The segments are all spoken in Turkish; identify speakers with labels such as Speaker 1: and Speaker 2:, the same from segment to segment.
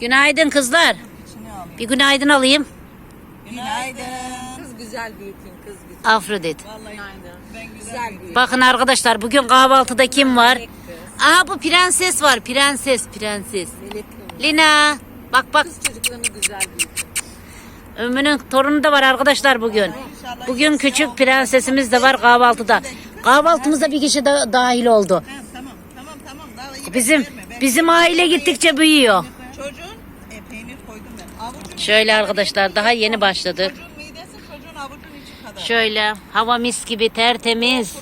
Speaker 1: Günaydın kızlar. Bir günaydın alayım.
Speaker 2: Günaydın.
Speaker 3: Kız güzel büyütün kız güzel.
Speaker 1: Afrodit.
Speaker 2: Vallahi ben güzel.
Speaker 3: Büyütün.
Speaker 1: Bakın arkadaşlar bugün kahvaltıda kim var? Aha bu prenses var. Prenses, prenses. Lina. Bak bak
Speaker 3: Kız çocuklarını güzel büyütün.
Speaker 1: Ümmü'nün torunu da var arkadaşlar bugün. Bugün küçük prensesimiz de var kahvaltıda. Kahvaltımıza bir kişi de dahil oldu.
Speaker 2: Ha, tamam tamam tamam. Daha iyi
Speaker 1: Bizim bizim aile gittikçe büyüyor.
Speaker 2: çocuğun e, peynir koydum ben. Avucun,
Speaker 1: Şöyle arkadaşlar daha yeni başladık. Şöyle hava mis gibi tertemiz.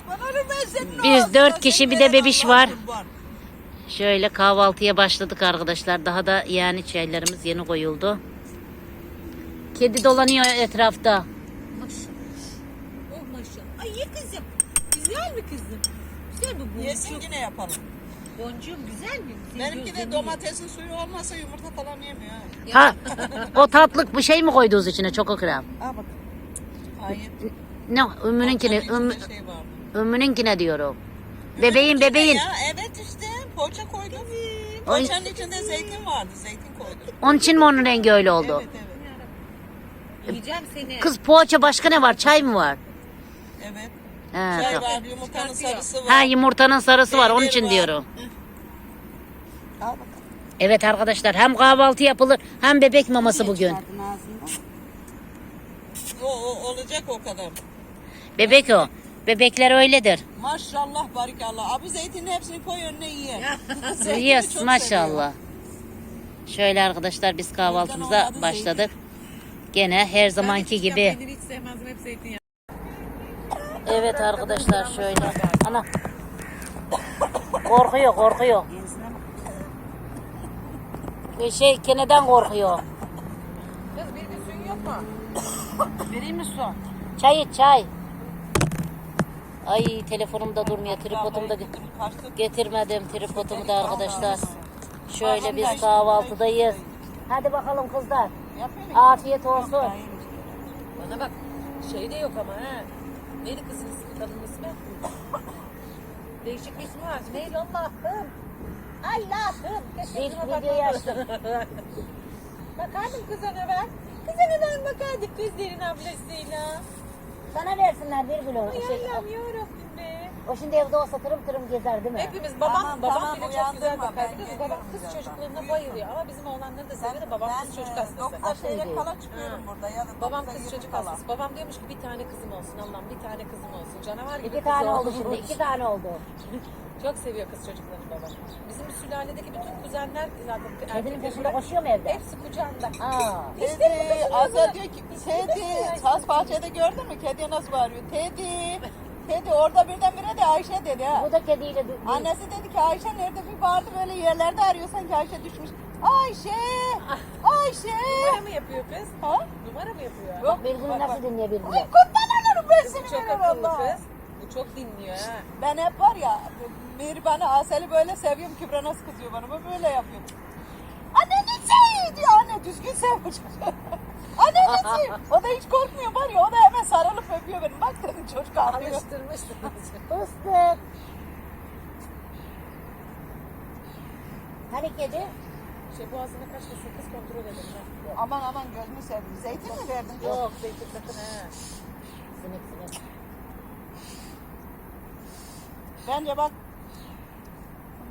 Speaker 1: Biz dört kişi bir de bebiş var. Şöyle kahvaltıya başladık arkadaşlar. Daha da yani çaylarımız yeni koyuldu. Kedi dolanıyor etrafta.
Speaker 3: Oh maşallah. Ay ye kızım. Güzel mi kızım? Güzel mi boncuğum?
Speaker 2: Yesin yine yapalım.
Speaker 3: Boncuğum güzel mi? Senin
Speaker 2: Benimki de
Speaker 3: gözlerin
Speaker 2: domatesin suyu olmasa yumurta falan yemiyor.
Speaker 1: Ha,
Speaker 2: ha.
Speaker 1: o tatlık bir şey mi koydunuz içine? Çok krem.
Speaker 2: Al bak. Hayır.
Speaker 1: Ne?
Speaker 2: Poğaçanın
Speaker 1: ümmü,
Speaker 2: içinde şey
Speaker 1: diyorum. Bebeğin, bebeğin.
Speaker 2: Ya evet işte poğaça koydum. Poğaçanın içinde zeytin vardı. Zeytin koydum.
Speaker 1: Onun için mi onun rengi öyle oldu?
Speaker 2: Evet evet.
Speaker 3: Yiyeceğim seni.
Speaker 1: Kız poğaça başka ne var? Çay mı var?
Speaker 2: Evet.
Speaker 1: Ha,
Speaker 2: Çay
Speaker 1: tamam.
Speaker 2: var, yumurtanın sarısı var.
Speaker 1: ha yumurtanın sarısı var. Onun
Speaker 2: Peynir
Speaker 1: için
Speaker 2: var.
Speaker 1: diyorum.
Speaker 2: Al bakalım.
Speaker 1: Evet arkadaşlar hem kahvaltı yapılır hem bebek maması bugün.
Speaker 2: O, o olacak o kadar.
Speaker 1: Bebek o. Bebekler öyledir.
Speaker 2: Maşallah barikallah. Abi zeytinin hepsini koy önüne ye. Zeytini
Speaker 1: Yes
Speaker 2: çok
Speaker 1: maşallah. Şöyle arkadaşlar biz kahvaltımıza
Speaker 2: olmadı
Speaker 1: başladık. Gene her zamanki gibi.
Speaker 3: Peyniri hiç sevmezdim hep zeytinyağı.
Speaker 1: Evet arkadaşlar şöyle. Ana. Korkuyor korkuyor. Şey keneden korkuyor.
Speaker 3: Kız bir de suyun yok mu?
Speaker 1: Vereyim mi su? Çay iç çay. Ay telefonumda durmuyor. Tripodum da
Speaker 2: Kaçtık.
Speaker 1: getirmedim tripodumu da arkadaşlar. Şöyle biz kahvaltıdayız. Hadi bakalım kızlar. Afiyet olsun.
Speaker 3: Bana bak şey de yok ama ha. Neydi kızın ismi, kadının ismi? Değişik bir ismi var. Neydi Allah'ım? Allah'ım. Kızıma
Speaker 1: videoyu açtım.
Speaker 3: Bakardım kızana ben. Kızana ben bakardık kızların ablasıyla.
Speaker 1: Sana versinler bir kilo.
Speaker 3: Ay
Speaker 1: Şey,
Speaker 3: Allah'ım yarabbim be.
Speaker 1: o şimdi evde olsa tırım tırım gezer değil mi?
Speaker 3: Hepimiz babam
Speaker 2: Tamam,
Speaker 3: babam
Speaker 2: tamam,
Speaker 3: bile çok güzel
Speaker 2: uyandırma,
Speaker 3: bakar.
Speaker 2: ben
Speaker 3: Kız
Speaker 2: geliyorum
Speaker 3: babam kız çocuklarına bayılıyor ama bizim oğlanları da seviyor da babam kız çocuk hastası.
Speaker 2: 9'a çeyrek kala çıkıyorum burada. Ya da
Speaker 3: Babam
Speaker 2: 9'a
Speaker 3: kız çocuk
Speaker 2: kala.
Speaker 3: hastası. Babam diyormuş ki bir tane kızım olsun Allah'ım bir tane kızım olsun. Canavar gibi
Speaker 1: İki
Speaker 3: kız
Speaker 1: tane oldu
Speaker 3: olmuş.
Speaker 1: şimdi. iki tane oldu.
Speaker 3: Çok seviyor kız çocuklarını babam. Bizim sülaledeki bütün kuzenler zaten
Speaker 1: Kedinin peşinde koşuyor mu evde?
Speaker 3: Hepsi kucağında.
Speaker 1: Aa.
Speaker 2: Teddy, Azra diyor ki Teddy, tas bahçede gördün mü? Kediye nasıl bağırıyor? Teddy, Teddy orada birdenbire de Ayşe dedi ha.
Speaker 1: Bu da kediyle bir-
Speaker 2: Annesi dedi ki Ayşe nerede bir bağırdı böyle yerlerde arıyor sanki Ayşe düşmüş. Ayşe, Ayşe.
Speaker 3: Numara mı yapıyor kız?
Speaker 2: Ha?
Speaker 3: Numara mı yapıyor?
Speaker 2: Yok.
Speaker 1: Birbirini
Speaker 2: Bak,
Speaker 1: nasıl dinliyor
Speaker 2: Ay
Speaker 1: birbirine?
Speaker 2: kurban olurum ben seni
Speaker 3: çok akıllı kız. Bu çok dinliyor ha.
Speaker 2: Ben hep var ya Mihriban'ı Asel'i böyle seviyorum. Kübra nasıl kızıyor bana? Ben böyle yapıyorum. Anne ne şey diyor anne düzgün sev bu çocuğu. anne ne şey. O da hiç korkmuyor var ya o da hemen sarılıp öpüyor beni. Bak dedim çocuk ağlıyor.
Speaker 3: Alıştırmışsınız.
Speaker 1: Fıstık. Hani kedi?
Speaker 3: şey boğazına kaçtı sakız kontrol edin. ha.
Speaker 2: Aman aman gözünü sevdim. Zeytin mi verdin?
Speaker 3: Yok zeytin sakın ha.
Speaker 1: Sinek sinek.
Speaker 2: Bence bak.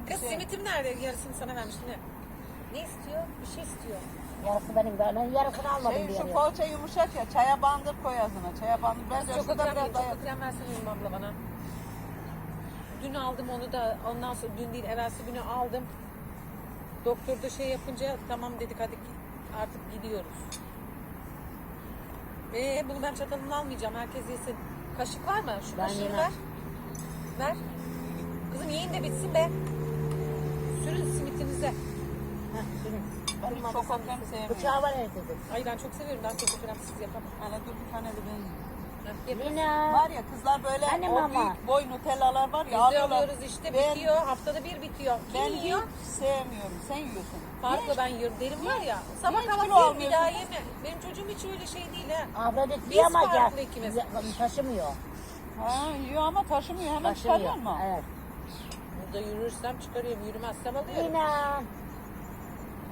Speaker 3: Kız
Speaker 2: Şey-
Speaker 3: simitim nerede? Yarısını sana vermiştim ne? Ne istiyor? Bir şey istiyor.
Speaker 1: Yarısı benim ben ben yarısını almadım
Speaker 2: Şey,
Speaker 1: diye.
Speaker 2: şu poğaça yumuşak ya. Çaya bandır koy ağzına. Çaya bandır. Bence
Speaker 3: Çok
Speaker 2: şurada biraz
Speaker 3: çok
Speaker 2: daha
Speaker 3: krem versene Ümit abla bana. Dün aldım onu da ondan sonra dün değil evvelsi günü aldım. Doktor da şey yapınca tamam dedik hadi artık gidiyoruz. Ee, bunu ben çatalını almayacağım. Herkes yesin. Kaşık var mı? Şu
Speaker 1: Ben
Speaker 3: kaşığı
Speaker 1: yemem.
Speaker 3: ver. Ver. Kızım yiyin de bitsin be. Sürün simitinize.
Speaker 1: Heh,
Speaker 2: çok krem sevmiyorum.
Speaker 1: Bıçağı var herkesin.
Speaker 3: Ay ben çok seviyorum. Ben çok kremsiz yapamam.
Speaker 2: Hele dur bir tane de ben yiyeyim.
Speaker 3: Heh, yapın.
Speaker 1: Lina.
Speaker 2: Var ya kızlar böyle
Speaker 1: Annem
Speaker 2: o
Speaker 1: ama.
Speaker 2: büyük boy nutellalar var
Speaker 3: Biz
Speaker 2: ya
Speaker 3: de
Speaker 2: alıyorlar.
Speaker 3: alıyoruz işte
Speaker 2: Ben-
Speaker 3: bitiyor. Haftada bir bitiyor. Kim
Speaker 2: Ben
Speaker 3: yiyor?
Speaker 2: hiç sevmiyorum. Sen yiyorsun.
Speaker 3: Farklı ben yiyorum. Derim var ya. Sabah kahvaltı
Speaker 2: kilo
Speaker 3: yiyorum bir daha yeme. Benim çocuğum hiç öyle şey değil ha.
Speaker 1: Afrodit
Speaker 3: Biz
Speaker 1: diyor ama ya,
Speaker 3: farklı ikimiz.
Speaker 1: taşımıyor.
Speaker 2: Ha yiyor ama taşımıyor. Hemen
Speaker 1: Taşımıyor.
Speaker 2: çıkarıyor mu?
Speaker 1: Evet.
Speaker 3: Burada yürürsem çıkarıyorum. Yürümezsem alıyorum.
Speaker 1: Lina.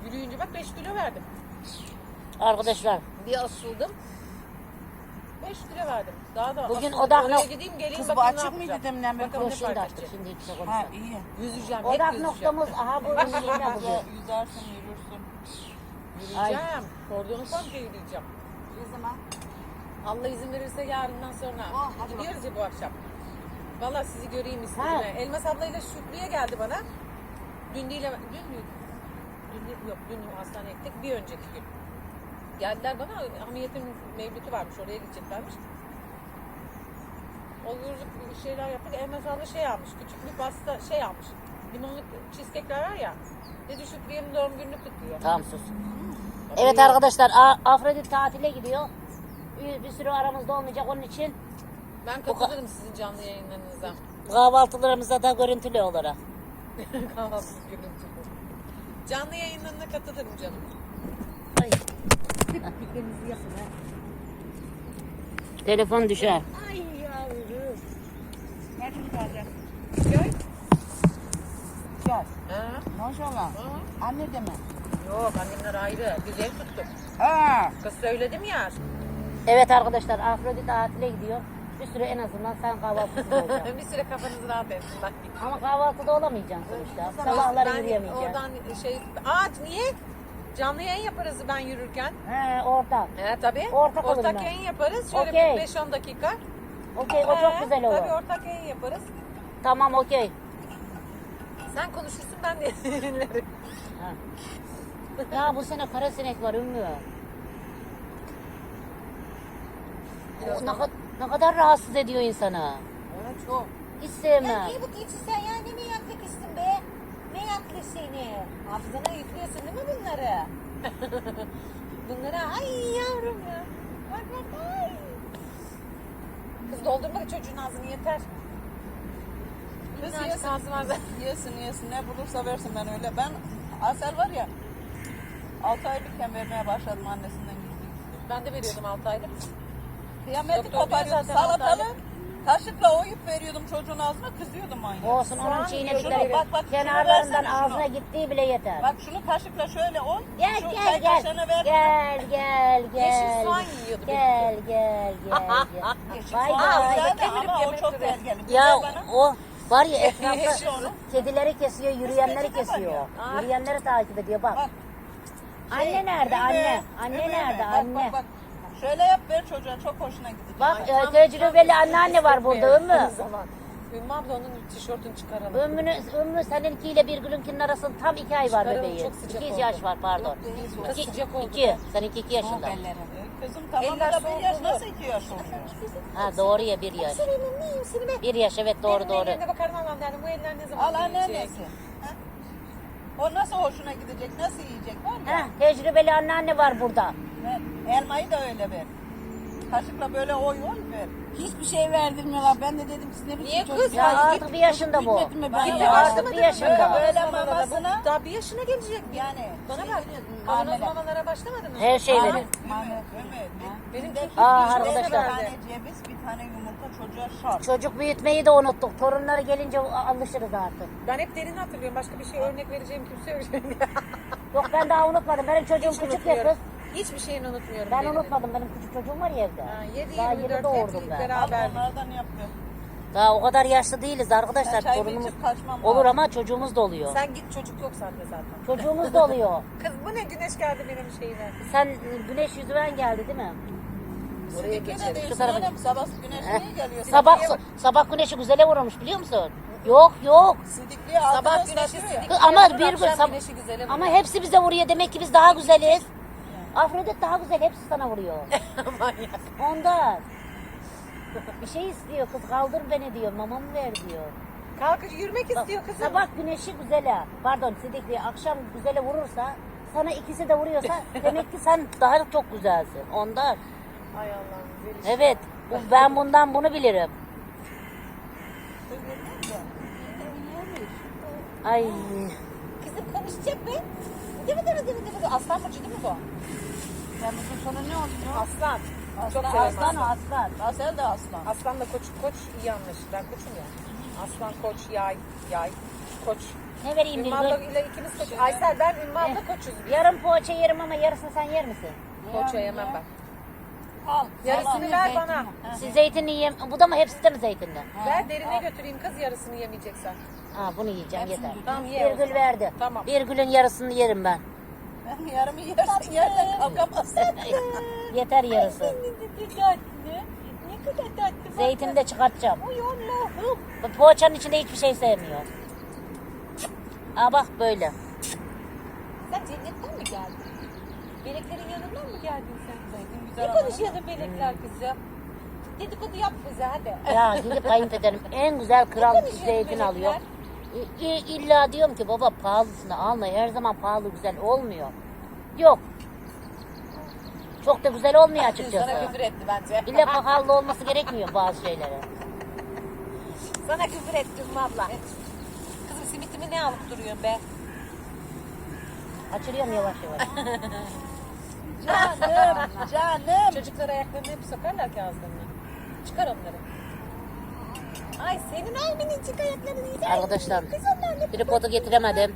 Speaker 3: Yürüyünce bak 5 kilo verdim.
Speaker 1: Arkadaşlar
Speaker 3: Bir asıldım. 5 kilo verdim. Daha da
Speaker 1: Bugün
Speaker 3: asıldım.
Speaker 1: odak
Speaker 3: Oraya
Speaker 1: nok-
Speaker 3: gideyim geleyim
Speaker 2: Kız bu
Speaker 3: bakayım ne
Speaker 2: açık mıydı
Speaker 3: yapacağım.
Speaker 2: demden beri?
Speaker 3: Bakalım ne
Speaker 1: şimdi
Speaker 3: fark
Speaker 1: açtık
Speaker 3: edecek.
Speaker 1: şimdi yüksek
Speaker 2: Ha
Speaker 1: konuşalım.
Speaker 2: iyi.
Speaker 3: Yüzeceğim. hep
Speaker 1: Odak
Speaker 3: yüzeceğim.
Speaker 1: noktamız aha bu yine bugün.
Speaker 2: Yüzersin yürürsün.
Speaker 3: Yürüyeceğim. Kordonu komple yürüyeceğim.
Speaker 2: Ne zaman?
Speaker 3: Allah izin verirse yarından sonra.
Speaker 2: Oh, hadi
Speaker 3: Gidiyoruz ya bu akşam. Valla sizi göreyim
Speaker 1: Ha.
Speaker 3: istedim. Elmas ablayla Şükrü'ye geldi bana. Dün değil, dün mü? Dün değil, yok dün hastaneye gittik. Bir önceki gün. Geldiler bana hamiyetin mevlütü varmış oraya gideceklermiş. Olur şeyler yaptık. Elmas abla şey almış. Küçük bir pasta şey almış. Limonlu cheesecake'ler var ya. Dedi Şükrü'yenin doğum gününü kutluyor.
Speaker 1: Tamam sus. Evet arkadaşlar A- Afrodit tatile gidiyor. Bir, bir sürü aramızda olmayacak onun için
Speaker 3: Ben katılırım sizin canlı yayınlarınıza.
Speaker 1: kahvaltılarımıza da görüntülü olarak.
Speaker 3: Kahvaltı görüntü. Canlı yayınlarına katılırım canım.
Speaker 1: Ay. Telefon düşer.
Speaker 3: Ay yavrum.
Speaker 2: Nerede kalacak?
Speaker 3: Gel.
Speaker 2: Gel.
Speaker 3: Ha?
Speaker 2: Maşallah.
Speaker 3: Ha?
Speaker 2: Anne deme.
Speaker 3: Yok annemler ayrı. Biz ev tuttuk.
Speaker 2: Ha.
Speaker 3: Kız söyledim ya.
Speaker 1: Evet arkadaşlar Afrodit tatile gidiyor. Bir süre en azından sen kahvaltısız olacaksın.
Speaker 3: bir süre kafanız rahat etsin. Bak.
Speaker 1: Ama kahvaltıda olamayacaksın sonuçta. Sabahları
Speaker 3: Ben
Speaker 1: yürüyemeyeceksin.
Speaker 3: Oradan şey... Aa niye? Canlı yayın yaparız ben yürürken.
Speaker 1: He ortak.
Speaker 3: He tabii.
Speaker 1: Ortak ben.
Speaker 3: yayın yaparız. Şöyle bir 5-10 dakika.
Speaker 1: Okey o
Speaker 3: He,
Speaker 1: çok güzel olur.
Speaker 3: Tabii ortak yayın yaparız.
Speaker 1: Tamam okey.
Speaker 3: Sen konuşursun ben de dinlerim.
Speaker 1: Ha. Ya bu sene kara sinek var Ümmü. Ne, kad- ne kadar rahatsız ediyor insanı.
Speaker 2: Evet çok.
Speaker 1: Hiç sevmem.
Speaker 3: bu geçi sen ya ne meyaklıkısın be? Meyaklı seni. Hafızana yüklüyorsun değil mi bunları? bunları ay yavrum ya. Bak bak ay. Kız doldurma çocuğun ağzını yeter.
Speaker 2: Kız
Speaker 3: be.
Speaker 2: Yesin yesin ne bulursa versin ben öyle. Ben Asel var ya 6 aylıkken vermeye başladım annesinden gizli.
Speaker 3: Ben de veriyordum 6 aylık.
Speaker 2: Kıyameti
Speaker 3: Doktor diyor
Speaker 2: koparıyordum
Speaker 3: zaten altı
Speaker 2: salatalı.
Speaker 3: aylık.
Speaker 2: Kaşıkla oyup veriyordum çocuğun ağzına kızıyordum manyak.
Speaker 1: Olsun onun çiğnedikleri.
Speaker 2: Bak, bak,
Speaker 1: kenarlarından ağzına gittiği bile yeter.
Speaker 2: Bak şunu kaşıkla şöyle oy.
Speaker 1: Gel
Speaker 2: şu
Speaker 1: gel gel.
Speaker 2: ver.
Speaker 1: Gel gel gel.
Speaker 3: Yeşil soğan yiyordu
Speaker 1: Gel gel gel gel.
Speaker 2: Yeşil
Speaker 1: Bay
Speaker 2: soğan ama o çok belgeli.
Speaker 1: Ya o var ya etrafta kedileri kesiyor, yürüyenleri kesiyor. Yürüyenleri takip ediyor bak.
Speaker 2: Bak.
Speaker 1: Anne nerede
Speaker 2: Ümmü,
Speaker 1: anne? Anne nerede
Speaker 2: bak,
Speaker 1: anne?
Speaker 2: Bak bak Şöyle yap ver çocuğa çok hoşuna gidecek.
Speaker 1: Bak
Speaker 3: Ay,
Speaker 1: e,
Speaker 3: tam-
Speaker 1: tecrübeli
Speaker 3: tam
Speaker 1: anneanne var burada Ümmü.
Speaker 3: Zaman. Ümmü abla onun tişörtünü çıkaralım.
Speaker 1: Ümmü'nün, Ümmü seninkiyle bir gülünkinin arasında tam iki ay var
Speaker 3: Çıkaralım,
Speaker 1: bebeği.
Speaker 3: çok sıcak
Speaker 1: İki
Speaker 3: oldu.
Speaker 1: yaş var pardon.
Speaker 3: Kız
Speaker 1: İki,
Speaker 3: sıcak oldu.
Speaker 1: iki. Seninki iki yaşında.
Speaker 2: Ee, Kızım tamam
Speaker 3: Eller
Speaker 2: da bir
Speaker 3: soğuk
Speaker 2: yaş
Speaker 3: olur.
Speaker 2: nasıl iki yaş oluyor?
Speaker 1: Ha doğru ya bir yaş.
Speaker 3: Senin neyim seni be?
Speaker 1: Bir yaş evet doğru
Speaker 3: Benim
Speaker 1: doğru.
Speaker 3: ellerine bakarım Allah'ım derdim. Bu eller ne zaman
Speaker 2: Al
Speaker 3: büyüyecek?
Speaker 2: anneannesi. Ha? O nasıl hoşuna gidecek, nasıl yiyecek var ya.
Speaker 1: Ha, tecrübeli anneanne var burada.
Speaker 2: Ver. Elmayı da öyle ver. Kaşıkla böyle oy oy ver.
Speaker 4: Hiçbir şey verdirmiyorlar. Ben de dedim siz ne biçim
Speaker 3: Niye
Speaker 4: çocuk
Speaker 3: kız?
Speaker 1: Ya
Speaker 3: Ay,
Speaker 1: artık bir yaşında bu.
Speaker 4: Bitmedi mi ben
Speaker 2: Gitti
Speaker 4: ya?
Speaker 1: Artık bir yaşında.
Speaker 2: Böyle, böyle mamasına
Speaker 3: Daha bir yaşına gelecek.
Speaker 2: yani
Speaker 3: Bana
Speaker 4: Şey
Speaker 3: bak. Kavanoz
Speaker 4: marmelat.
Speaker 3: mamalara başlamadınız mı?
Speaker 1: Her şey verin.
Speaker 2: Ümit, Ümit.
Speaker 3: Benimki
Speaker 1: Aa,
Speaker 2: bir
Speaker 1: arkadaşlar.
Speaker 2: tane ceviz, bir tane yumurta çocuğa şart.
Speaker 1: Çocuk büyütmeyi de unuttuk. Torunları gelince alışırız artık.
Speaker 3: Ben hep derin hatırlıyorum. Başka bir şey örnek vereceğim kimse yok şimdi.
Speaker 1: Yok ben daha unutmadım. Benim çocuğum
Speaker 3: Hiç
Speaker 1: küçük ya
Speaker 3: unutmuyorum. Hiçbir şeyini unutmuyorum.
Speaker 1: Ben
Speaker 3: derinin.
Speaker 1: unutmadım. Benim küçük çocuğum var ya evde.
Speaker 3: Ha, 7
Speaker 1: Daha
Speaker 3: 24
Speaker 1: yeni doğurdum
Speaker 3: hep
Speaker 1: ben.
Speaker 3: Beraber.
Speaker 2: onlardan yaptı.
Speaker 1: Daha o kadar yaşlı değiliz arkadaşlar.
Speaker 2: Ben
Speaker 1: Torunumuz olur ama çocuğumuz da oluyor.
Speaker 3: Sen git çocuk yok sende zaten.
Speaker 1: Çocuğumuz da oluyor.
Speaker 3: Kız bu ne güneş geldi benim şeyime.
Speaker 1: Sen güneş yüzüven geldi değil mi?
Speaker 3: Oraya geçelim.
Speaker 1: Şu tarafa.
Speaker 2: Sabah güneş niye geliyor?
Speaker 1: Sabah sabah güneşi güzele vurmuş biliyor musun? Yok yok.
Speaker 2: Sidikliye altına
Speaker 3: Sabah güneşi
Speaker 2: ıslatıyor ya.
Speaker 3: sidik.
Speaker 1: Kız ama bir
Speaker 3: akşam
Speaker 1: sab-
Speaker 3: güneşi güzele
Speaker 1: Ama hepsi bize vuruyor. Demek ki biz daha güzeliz. Afrodit daha güzel. Hepsi sana vuruyor.
Speaker 3: Manyak.
Speaker 1: Ondan. Bir şey istiyor kız kaldır beni diyor. Mamamı ver diyor.
Speaker 3: Kalkıp yürümek
Speaker 1: Bak,
Speaker 3: istiyor kızım.
Speaker 1: sabah güneşi güzele, pardon sidikli, akşam güzele vurursa, sana ikisi de vuruyorsa demek ki sen daha çok güzelsin. Ondan.
Speaker 3: Ay Allah'ım.
Speaker 1: Evet. Bu, ben bundan bunu bilirim. Ay.
Speaker 3: Kızım konuşacak be. Değil mi değil mi? Değil mi? Aslan burcu değil mi bu?
Speaker 2: Temmuz'un sonu ne oluyor?
Speaker 3: Aslan. Çok
Speaker 2: Aslan,
Speaker 3: severim
Speaker 2: aslan,
Speaker 3: aslan.
Speaker 2: aslan. Asel de aslan.
Speaker 3: Aslanla koç, koç iyi anlaşır. Ben koçum ya. Aslan, koç, yay, yay, koç.
Speaker 1: Ne vereyim
Speaker 2: abla
Speaker 1: gün?
Speaker 2: ile ikimiz koçuz. Aysel ben Ümmü abla koçuz.
Speaker 1: Yarım poğaça yerim ama yarısını sen yer misin?
Speaker 2: Poğaça yemem ben.
Speaker 4: Al.
Speaker 2: Yarısını ver bana.
Speaker 1: Siz zeytinli yiyem. Bu da mı hepsi de mi zeytinli?
Speaker 2: Ver derine götüreyim kız yarısını yemeyeceksen.
Speaker 1: Ha bunu yiyeceğim yeter.
Speaker 2: Tamam ye o
Speaker 1: Bir gül verdi.
Speaker 2: Tamam.
Speaker 1: Bir gülün yarısını yerim ben.
Speaker 4: Yarımı yersin yerden kalkamazsın.
Speaker 1: Yeter yarısı.
Speaker 3: Ne kadar tatlı.
Speaker 1: Zeytini de çıkartacağım.
Speaker 3: Ay Allah'ım.
Speaker 1: Bu poğaçanın içinde hiçbir şey sevmiyor. Aa bak böyle.
Speaker 3: Sen cennetten mi geldin? Meleklerin yanından mı geldin sen? Ne konuşuyordun melekler kızım? Dedikodu yap bize hadi.
Speaker 1: Ya gidip kayınpederim en güzel kral zeytin
Speaker 3: melekler?
Speaker 1: alıyor. İlla diyorum ki baba pahalısını alma. Her zaman pahalı güzel olmuyor. Yok. Çok da güzel olmuyor
Speaker 2: Sana
Speaker 1: açıkçası.
Speaker 2: küfür etti bence.
Speaker 1: İlle pahalı olması gerekmiyor bazı şeylere.
Speaker 3: Sana küfür ettim abla. Kızım simitimi ne alıp duruyorsun be?
Speaker 1: Açılıyorum yavaş yavaş.
Speaker 4: Canım, canım.
Speaker 2: Çocuklar ayaklarını hep sokarlar ki ağızlarına. Çıkar onları.
Speaker 3: Ay senin ay minicik ayakların.
Speaker 1: Arkadaşlar tripodu getiremedim.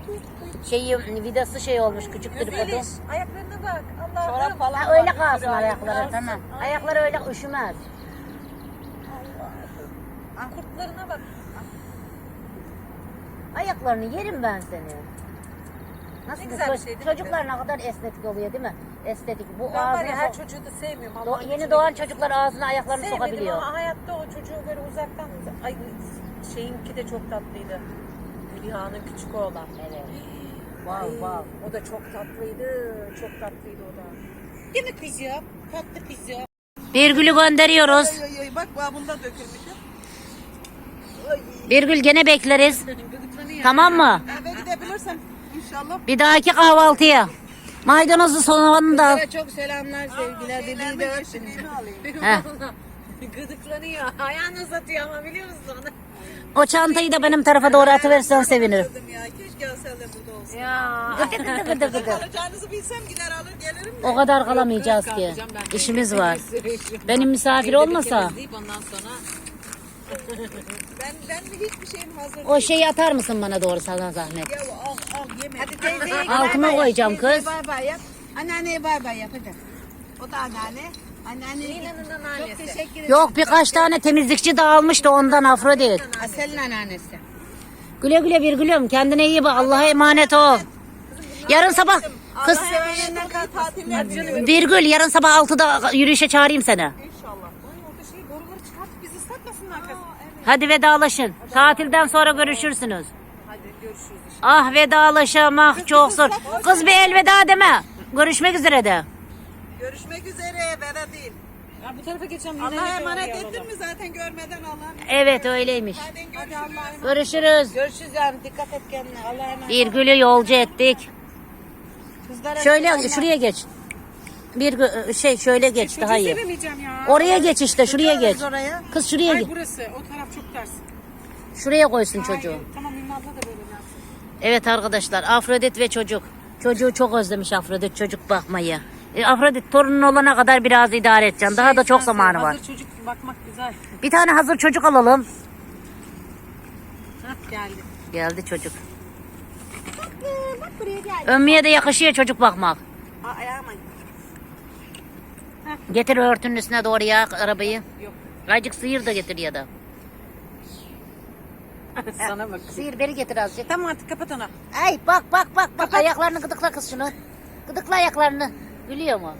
Speaker 1: Şeyi vidası şey olmuş küçük tripodu.
Speaker 2: Ayaklarına bak. Allah'ım.
Speaker 4: Çorap falan
Speaker 1: Ha, öyle kalsın ayakları tamam. Ayakları öyle üşümez.
Speaker 2: Kurtlarına bak.
Speaker 1: Ayaklarını yerim ben seni. Nasıl
Speaker 2: Ne güzel bir şey değil?
Speaker 1: Çocuklar ne kadar estetik oluyor değil mi? Estetik. Bu
Speaker 2: Ben var ya her
Speaker 1: so-
Speaker 2: çocuğu da sevmiyorum.
Speaker 1: Do- yeni doğan çocuklar ağzına ayaklarını
Speaker 2: Sevmedim
Speaker 1: sokabiliyor.
Speaker 2: ama hayatta o çocuğu böyle uzaktan ay şeyinki de çok tatlıydı. Hülya'nın küçük oğlan.
Speaker 1: Evet.
Speaker 2: Ay,
Speaker 1: Wow wow.
Speaker 2: O da çok tatlıydı. Çok tatlıydı o da.
Speaker 3: Değil mi kızım? Tatlı kızım.
Speaker 1: Bir gülü gönderiyoruz.
Speaker 4: Oy, oy, oy, Bak bu bunda dökülmüşüm.
Speaker 1: Bir gül gene bekleriz. Tamam mı?
Speaker 4: Eve gidebilirsem inşallah.
Speaker 1: Bir dahaki kahvaltıya. Maydanozu soğanını da
Speaker 4: çok selamlar sevgiler. Dediği de.
Speaker 1: Heh.
Speaker 2: Gıdıklanıyor. Ayağını uzatıyor ama biliyor musun onu?
Speaker 1: O çantayı da benim tarafa doğru atıverirsen sevinirim.
Speaker 4: Ya keşke Asel de burada olsun.
Speaker 2: Ya.
Speaker 1: Gıdı gıdı gıdı gıdı.
Speaker 4: Alacağınızı bilsem gider alır gelirim de.
Speaker 1: O kadar kalamayacağız ki. İşimiz var. Benim misafir olmasa
Speaker 2: ondan sonra
Speaker 4: Ben, ben hiçbir şeyim hazır değil.
Speaker 1: o şeyi atar mısın bana doğru sana zahmet?
Speaker 4: Ya al al yeme. Hadi teyzeye
Speaker 1: Altıma koyacağım kız.
Speaker 4: Bay bay yap. Anneanneye bay bay yap hadi. O da anneanne. Anneanne.
Speaker 2: Lina'nın anneannesi.
Speaker 4: Çok teşekkür ederim.
Speaker 1: Yok birkaç tane temizlikçi dağılmıştı ondan Afrodit.
Speaker 4: Asel'in anneannesi.
Speaker 1: Güle güle bir gülüm. Kendine iyi bak. Allah'a emanet ol. Yarın sabah kız
Speaker 4: Allah
Speaker 1: yarın sabah 6'da yürüyüşe çağırayım seni.
Speaker 4: İnşallah.
Speaker 2: Ay orada şey boruları çıkartıp bizi ıslatmasınlar kız.
Speaker 1: Hadi vedalaşın. Tatilden sonra görüşürsünüz.
Speaker 2: Hadi görüşürüz.
Speaker 1: Ah vedalaşamak çok zor. Kız bir elveda deme. Görüşmek üzere de.
Speaker 4: Görüşmek üzere. Bera değil.
Speaker 2: Ya bu tarafa geçeceğim.
Speaker 4: Allah'a emanet ettin mi zaten görmeden Allah'a
Speaker 1: Evet öyleymiş.
Speaker 4: Hadi görüşürüz.
Speaker 1: Görüşürüz.
Speaker 4: Görüşürüz yani dikkat et kendine. Allah'a emanet.
Speaker 1: Bir gülü yolcu ettik.
Speaker 4: Kızlara
Speaker 1: Şöyle şuraya geç. Bir gü- şey şöyle geç daha iyi.
Speaker 2: Sevemeyeceğim ya.
Speaker 1: Oraya geç işte şuraya geç.
Speaker 4: Kız oraya.
Speaker 1: Kız şuraya
Speaker 2: Ay
Speaker 1: geç.
Speaker 2: burası. O taraf çok ters.
Speaker 1: Şuraya koysun çocuğu.
Speaker 2: Ay, tamam Ünlü abla da böyle yapsın.
Speaker 1: Evet arkadaşlar Afrodit ve çocuk. Çocuğu çok özlemiş Afrodit çocuk bakmayı. E, Afrodit torunun olana kadar biraz idare edeceksin. Daha da çok zamanı var.
Speaker 2: Hazır çocuk bakmak güzel.
Speaker 1: Bir tane hazır çocuk alalım.
Speaker 2: Hah geldi.
Speaker 1: Geldi çocuk.
Speaker 3: Bak buraya gel.
Speaker 1: Ömmüye de yakışıyor çocuk bakmak.
Speaker 4: Aa, ayağıma.
Speaker 1: Getir örtünün üstüne doğru ya arabayı.
Speaker 2: Yok.
Speaker 1: Azıcık sıyır da getir ya da.
Speaker 2: Sana bak.
Speaker 1: Sıyır beri getir azıcık.
Speaker 2: Tamam artık kapat onu.
Speaker 1: Ay bak bak bak bak ayaklarını gıdıkla kız şunu. Gıdıkla ayaklarını. Gülüyor mu?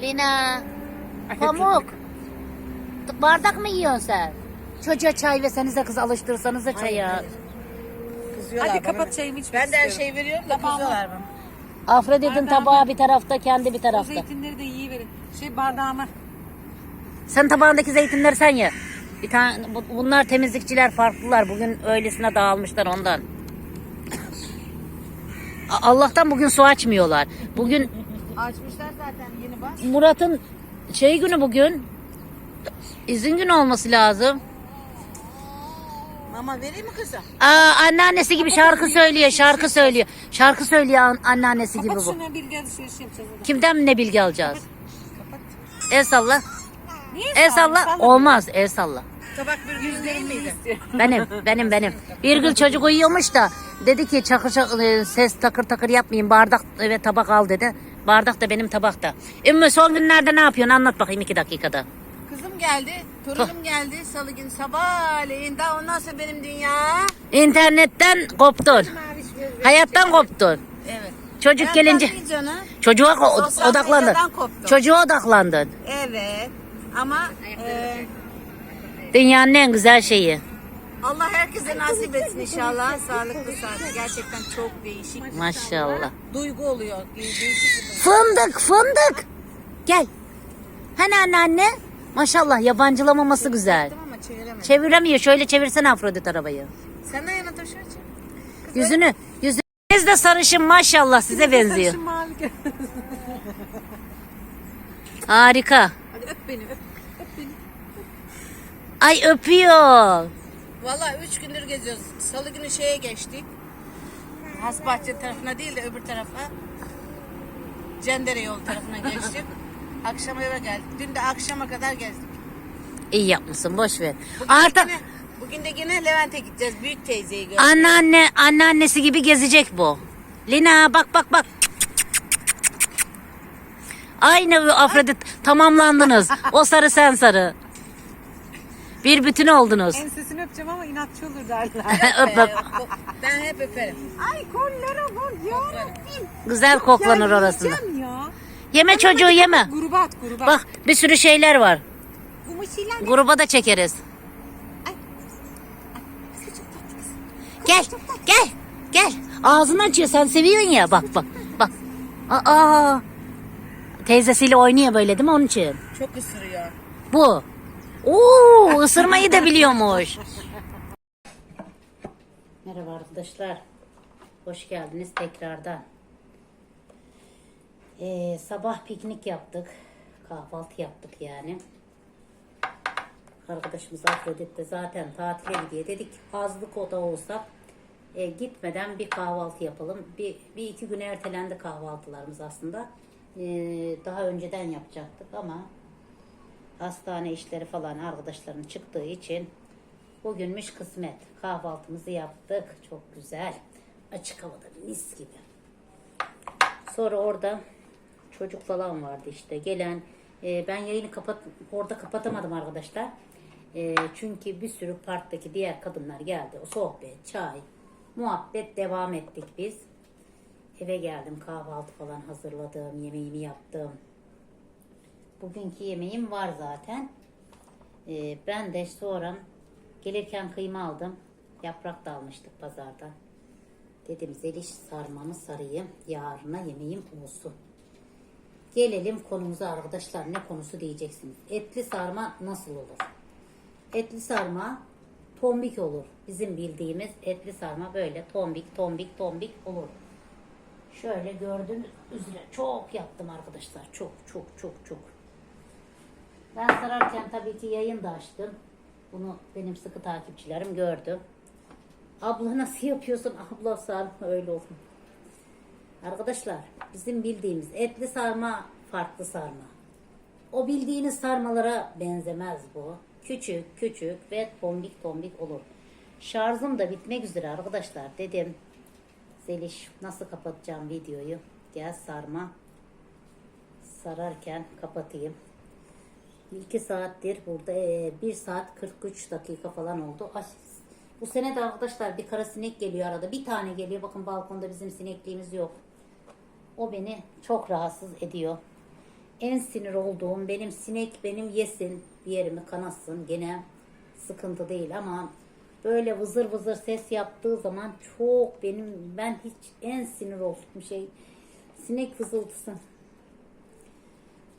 Speaker 1: Lina. Pamuk. Bardak mı yiyorsun sen? Çocuğa çay versenize kız alıştırsanıza çaya.
Speaker 4: Kızıyorlar
Speaker 2: Hadi
Speaker 4: bana.
Speaker 2: kapat çayımı içmek
Speaker 4: Ben de her
Speaker 2: istiyorum.
Speaker 4: şeyi veriyorum da kızıyorlar bana.
Speaker 1: Afrodit'in tabağı bir tarafta kendi bir
Speaker 2: O
Speaker 1: tarafta.
Speaker 2: zeytinleri de iyi verin. Şey bardağıma.
Speaker 1: Sen tabağındaki zeytinleri sen ye. Bir tane bu- bunlar temizlikçiler farklılar. Bugün öylesine dağılmışlar ondan. A- Allah'tan bugün su açmıyorlar. Bugün
Speaker 4: Açmışlar zaten yeni bak.
Speaker 1: Murat'ın şey günü bugün. İzin günü olması lazım.
Speaker 4: Mama vereyim mi kızım?
Speaker 1: Aa, anneannesi gibi şarkı söylüyor, şarkı söylüyor. Şarkı söylüyor an- anneannesi gibi
Speaker 2: Kapat
Speaker 1: bu.
Speaker 2: şunu bilgi alışveriş yapacağız.
Speaker 1: Kimden ne bilgi alacağız? El salla.
Speaker 2: Niye
Speaker 1: El salla.
Speaker 2: salla?
Speaker 1: Olmaz, el salla.
Speaker 4: Tabak bir değil miydi?
Speaker 1: Benim, benim, benim. Bir gün çocuk uyuyormuş da dedi ki çakır çakır e, ses takır takır yapmayın bardak ve tabak al dedi. Bardak da benim tabakta. Ümmü son günlerde ne yapıyorsun anlat bakayım iki dakikada.
Speaker 4: Geldi, torunum geldi salı günü sabahleyin. Daha ondan sonra benim dünya.
Speaker 1: İnternetten koptun. Hayattan koptun.
Speaker 4: Evet.
Speaker 1: Çocuk
Speaker 4: Ben
Speaker 1: gelince
Speaker 4: tabii canım.
Speaker 1: çocuğa ko-
Speaker 4: Sosyal
Speaker 1: odaklandın.
Speaker 4: medyadan koptum.
Speaker 1: Çocuğa odaklandın.
Speaker 4: Evet. Ama e,
Speaker 1: Dünyanın en güzel şeyi.
Speaker 4: Allah herkese nasip etsin inşallah. Sağlıklı sağlıklı. Gerçekten çok değişik.
Speaker 1: Maşallah.
Speaker 4: Duygu oluyor. Değişik bir duygu.
Speaker 1: Fındık fındık. Gel. Hani anneanne? Maşallah yabancılamaması güzel.
Speaker 4: Ama çeviremedim.
Speaker 1: Çeviremiyor. Şöyle çevirsene Afrodit arabayı.
Speaker 4: Sen de yana taşı
Speaker 1: Yüzünü, yüzünü. Biz de sarışın maşallah size benziyor. Harika.
Speaker 4: Hadi öp beni öp.
Speaker 1: Ay öpüyor.
Speaker 4: Valla üç gündür geziyoruz. Salı günü şeye geçtik. Hasbahçe tarafına değil de öbür tarafa. Cendere yolu tarafına geçtik. Akşam eve geldik. Dün de akşama kadar gezdik.
Speaker 1: İyi yapmışsın boş ver.
Speaker 4: Bugün,
Speaker 1: Artık
Speaker 4: de, yine, bugün de yine Levent'e gideceğiz. Büyük teyzeyi göreceğiz.
Speaker 1: anneanne anneannesi gibi gezecek bu. Lina bak bak bak. Aynı Afrodit tamamlandınız. O sarı sen sarı. Bir bütün oldunuz.
Speaker 2: Ensesini öpeceğim ama inatçı olur derler.
Speaker 1: öp öp.
Speaker 4: Ben hep öperim.
Speaker 2: Ay kollara bak yarabbim.
Speaker 1: Güzel koklanır orasında.
Speaker 2: Yiyeceğim ya.
Speaker 1: Yeme çocuğu yeme.
Speaker 2: Gruba at gruba.
Speaker 1: Bak bir sürü şeyler var.
Speaker 2: Mışıyla
Speaker 1: Gruba da çekeriz. Gel, gel, gel. Ağzını açıyor sen seviyorsun ya. Bak bak bak. Aa. Teyzesiyle oynuyor böyle değil mi onun için?
Speaker 4: Çok ısırıyor.
Speaker 1: Bu. Oo, ısırmayı da biliyormuş. Merhaba arkadaşlar. Hoş geldiniz tekrardan. Ee, sabah piknik yaptık. Kahvaltı yaptık yani. Arkadaşımız Afrodit de zaten tatile gidiyor. Dedik azlık oda olsak e, gitmeden bir kahvaltı yapalım. Bir, bir iki güne ertelendi kahvaltılarımız aslında. Ee, daha önceden yapacaktık ama hastane işleri falan arkadaşların çıktığı için bugünmüş kısmet. Kahvaltımızı yaptık. Çok güzel. Açık havada mis gibi. Sonra orada çocuk falan vardı işte gelen. e, ben yayını kapat orada kapatamadım arkadaşlar. E, çünkü bir sürü parktaki diğer kadınlar geldi. O sohbet, çay, muhabbet devam ettik biz. Eve geldim kahvaltı falan hazırladım, yemeğimi yaptım. Bugünkü yemeğim var zaten. Ee, ben de sonra gelirken kıyma aldım. Yaprak da almıştık pazardan. Dedim zeliş sarmamı sarayım. Yarına yemeğim olsun. Gelelim konumuza arkadaşlar. Ne konusu diyeceksiniz. Etli sarma nasıl olur? Etli sarma tombik olur. Bizim bildiğimiz etli sarma böyle tombik tombik tombik olur. Şöyle gördüğünüz üzere çok yaptım arkadaşlar. Çok çok çok çok. Ben sararken tabii ki yayın da açtım. Bunu benim sıkı takipçilerim gördü. Abla nasıl yapıyorsun? Abla sarma öyle olsun. Arkadaşlar bizim bildiğimiz etli sarma farklı sarma. O bildiğiniz sarmalara benzemez bu. Küçük küçük ve tombik tombik olur. Şarjım da bitmek üzere arkadaşlar. Dedim Zeliş nasıl kapatacağım videoyu? Gel sarma. Sararken kapatayım. 2 saattir burada. Ee, 1 saat 43 dakika falan oldu. Bu sene de arkadaşlar bir kara sinek geliyor arada. Bir tane geliyor. Bakın balkonda bizim sinekliğimiz yok. O beni çok rahatsız ediyor. En sinir olduğum benim sinek benim yesin bir yerimi kanatsın. Gene sıkıntı değil ama böyle vızır vızır ses yaptığı zaman çok benim ben hiç en sinir olduğum şey sinek vızıltısı.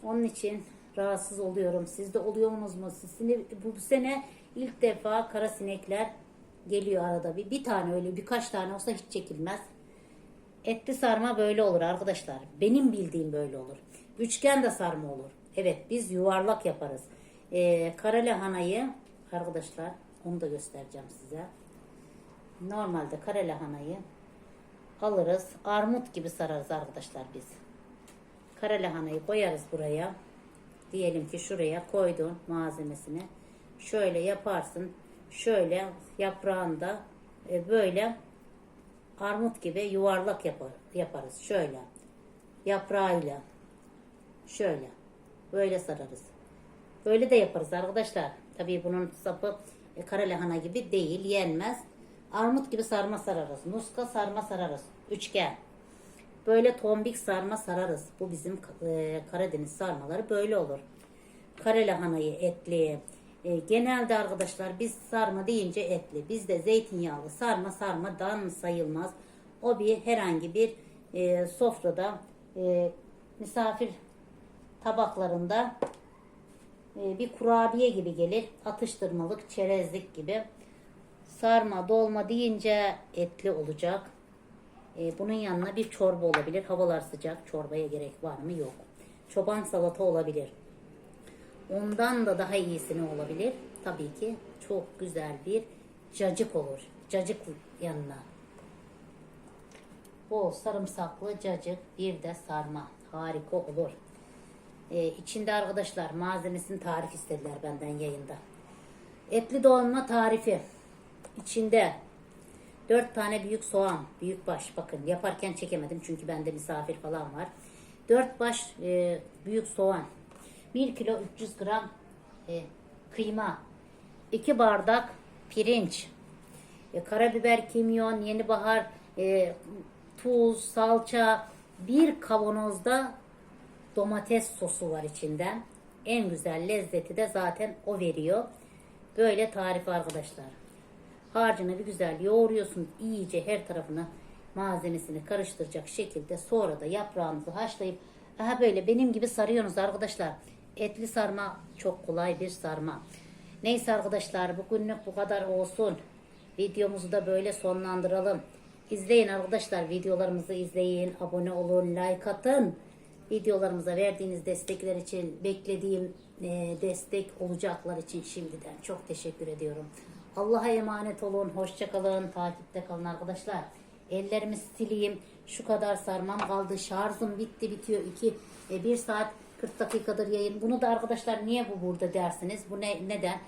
Speaker 1: Onun için rahatsız oluyorum. Siz de oluyor mu? Sinir, bu sene ilk defa kara sinekler geliyor arada bir. Bir tane öyle birkaç tane olsa hiç çekilmez. Etli sarma böyle olur arkadaşlar. Benim bildiğim böyle olur. Üçgen de sarma olur. Evet biz yuvarlak yaparız. Ee, kara lahanayı arkadaşlar onu da göstereceğim size. Normalde kara lahanayı alırız. Armut gibi sararız arkadaşlar biz. Kara lahanayı koyarız buraya. Diyelim ki şuraya koydun malzemesini. şöyle yaparsın. Şöyle yaprağında e, böyle armut gibi yuvarlak yapar, yaparız. Şöyle yaprağıyla şöyle böyle sararız. Böyle de yaparız arkadaşlar. Tabii bunun sapı e, kara lahana gibi değil, yenmez. Armut gibi sarma sararız. Muska sarma sararız. Üçgen. Böyle tombik sarma sararız. Bu bizim e, Karadeniz sarmaları böyle olur. Kare lahanayı etli. E, genelde arkadaşlar biz sarma deyince etli. Bizde zeytinyağlı sarma sarmadan sayılmaz. O bir herhangi bir e, sofrada e, misafir tabaklarında e, bir kurabiye gibi gelir. Atıştırmalık, çerezlik gibi. Sarma, dolma deyince etli olacak. E, bunun yanına bir çorba olabilir. Havalar sıcak. Çorbaya gerek var mı? Yok. Çoban salata olabilir. Ondan da daha iyisini olabilir. Tabii ki çok güzel bir cacık olur. Cacık yanına. Bol sarımsaklı cacık bir de sarma. Harika olur. Ee, içinde arkadaşlar malzemesini tarif istediler benden yayında. Etli dolma tarifi. İçinde 4 tane büyük soğan, büyük baş. Bakın yaparken çekemedim çünkü bende misafir falan var. 4 baş e, büyük soğan. 1 kilo 300 gram e, kıyma. 2 bardak pirinç. E, karabiber, kimyon, yeni bahar, e, tuz, salça. Bir kavanozda domates sosu var içinde. En güzel lezzeti de zaten o veriyor. Böyle tarif arkadaşlar. Harcını bir güzel yoğuruyorsun. iyice her tarafına malzemesini karıştıracak şekilde sonra da yaprağınızı haşlayıp aha böyle benim gibi sarıyorsunuz arkadaşlar. Etli sarma çok kolay bir sarma. Neyse arkadaşlar bugünlük bu kadar olsun. Videomuzu da böyle sonlandıralım. İzleyin arkadaşlar videolarımızı izleyin. Abone olun, like atın. Videolarımıza verdiğiniz destekler için beklediğim e, destek olacaklar için şimdiden çok teşekkür ediyorum. Allah'a emanet olun. Hoşçakalın. Takipte kalın arkadaşlar. Ellerimi sileyim. Şu kadar sarmam kaldı. Şarjım bitti bitiyor. 2 e, 1 saat 40 dakikadır yayın. Bunu da arkadaşlar niye bu burada dersiniz? Bu ne neden?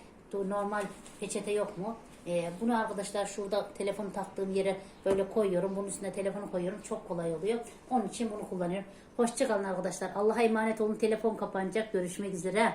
Speaker 1: Normal peçete yok mu? E, bunu arkadaşlar şurada telefonu taktığım yere böyle koyuyorum. Bunun üstüne telefonu koyuyorum. Çok kolay oluyor. Onun için bunu kullanıyorum. Hoşçakalın arkadaşlar. Allah'a emanet olun. Telefon kapanacak. Görüşmek üzere.